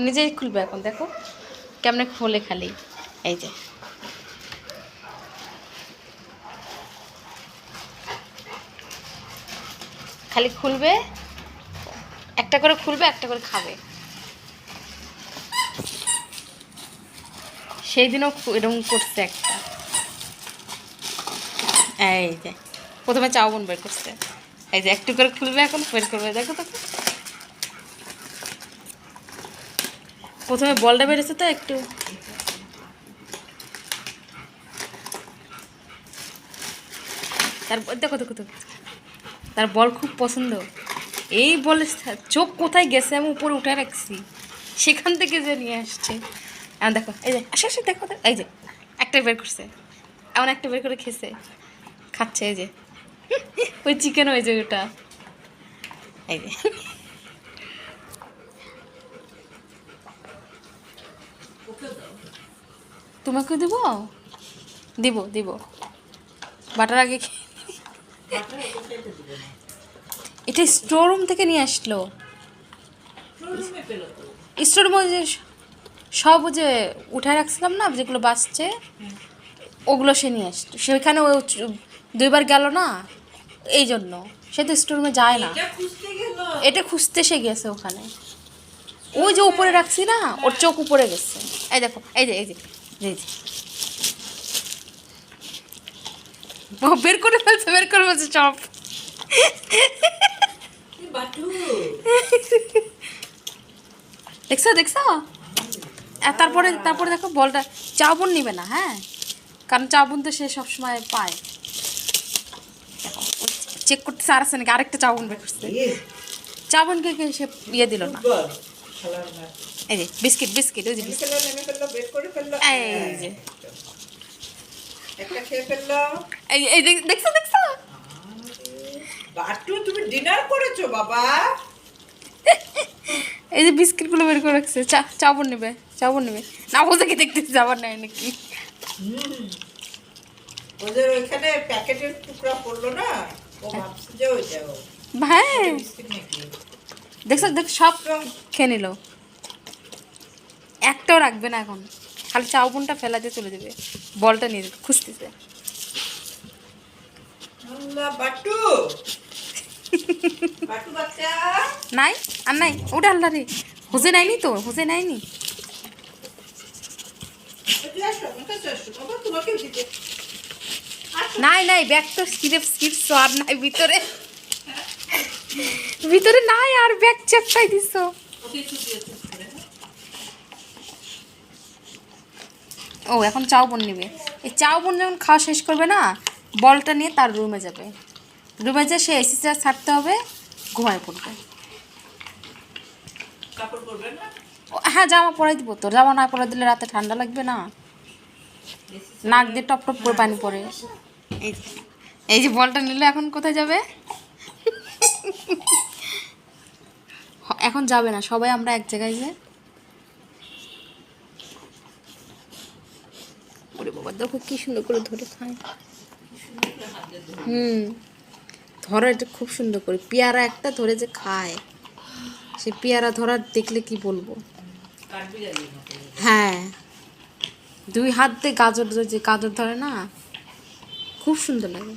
নিজেই খুলবে এখন, দেখো। কেমনে খোলে খালি। এই যে। খালি খুলবে, একটা করে খুলবে, একটা করে খাবে। সেই দিনও এরকম করছে একটা। এই যে, প্রথমে চাউবন বের করছে। এই যে, একটু করে খুলবে এখন, বের করবে, দেখো তো। প্রথমে বলটা বেড়েছে তো একটু। তারপর দেখো দেখো দেখো। তার বল খুব পছন্দ। এই বলে চোখ কোথায় গেছে আমি উপরে উঠে রাখছি। সেখান থেকে যে নিয়ে আসছে। এখন দেখো, এই যে, আসে আসে, দেখো এই যে, একটা বের করছে। এমন একটা বের করে খেছে খাচ্ছে, এই যে। ওই চিকেন ওই যে ওটা। এই যে। তোমাকে দিব? দিব দিব। বাটার আগে এটা স্টোর রুম থেকে নিয়ে আসলো। স্টোর রুমে যে সব যে উঠায় রাখছিলাম না যেগুলো বাঁচছে ওগুলো সে নিয়ে আসতো সেখানে ও দুইবার গেল না এই জন্য। সে তো স্টোর রুমে যায় না। এটা খুঁজতে সে গেছে ওখানে। ওই যে উপরে রাখছি না ওর চোখ উপরে গেছে। এই দেখো এই যে এই যে। বের করে ফেলছে বের করে ফেলছে সব দেখছ দেখছ? তারপরে তারপরে দেখো বলটা চাউবন নিবে না হ্যাঁ? কারণ চাউবন তো সে সবসময় পায়। চেক করতে আর নাকি? আরেকটা চাউবন বের করছে। চাউবনকে কে সে ইয়ে দিল না। এই যে বিস্কিট বিস্কিট ওই যে এই যে। খেয়ে ফেলল। এই এই দেখ- দেখছ দেখছ? বাটু তুমি ডিনার করেছ বাবা। এই যে বিস্কিটগুলো বের করে রাখছে। চা চাউবন নেবে চাউবন নেবে। না ও দেখে দেখতেছি যাবার নাই নাকি? ওদের ওইখানে প্যাকেটের টুকরা পড়ল না? ও ভাবছে যে ওই যাও হ্যাঁ। বিস্কিট নাকি? দেখছ দেখ সব খেয়ে নিল। একটাও রাখবে না এখন। খালি চাউবনটা ফেলা দিয়ে চলে যাবে। বলটা নিয়ে খুঁজতেছে। নাই আর নাই ওটা আল্লাহ রে। হুসেন আইনি তো দিতে। আসো। নাই নাই ব্যাগ তো স্কিপ স্কিপ আর নাই ভিতরে। ভিতরে নাই আর ব্যাগ চেপটাই দিছ। ও এখন চাউ বোন নেবে। এই চাউ বোন যখন খাওয়া শেষ করবে না বলটা নিয়ে তার রুমে যাবে। রুমে যেয়ে সে এসি চার্জ ছাড়তে হবে ঘুমায় পড়বে। হ্যাঁ জামা পরাই দিব তোর জামা না পরাই দিলে রাতে ঠান্ডা লাগবে না। নাক দিয়ে টপ টপ করে পানি পড়ে। যে এই যে বলটা নিলে এখন কোথায় যাবে? এখন যাবে না সবাই আমরা এক জায়গায় যে ওরে বাবা দেখো কি সুন্দর করে ধরে খায়। হুম ধরে খুব সুন্দর করে। পেয়ারা একটা ধরে যে খায়। সে পেয়ারা ধরার দেখলে কি বলব? হ্যাঁ। দুই হাত দিয়ে গাজর ধরে যে গাজর ধরে না খুব সুন্দর লাগে।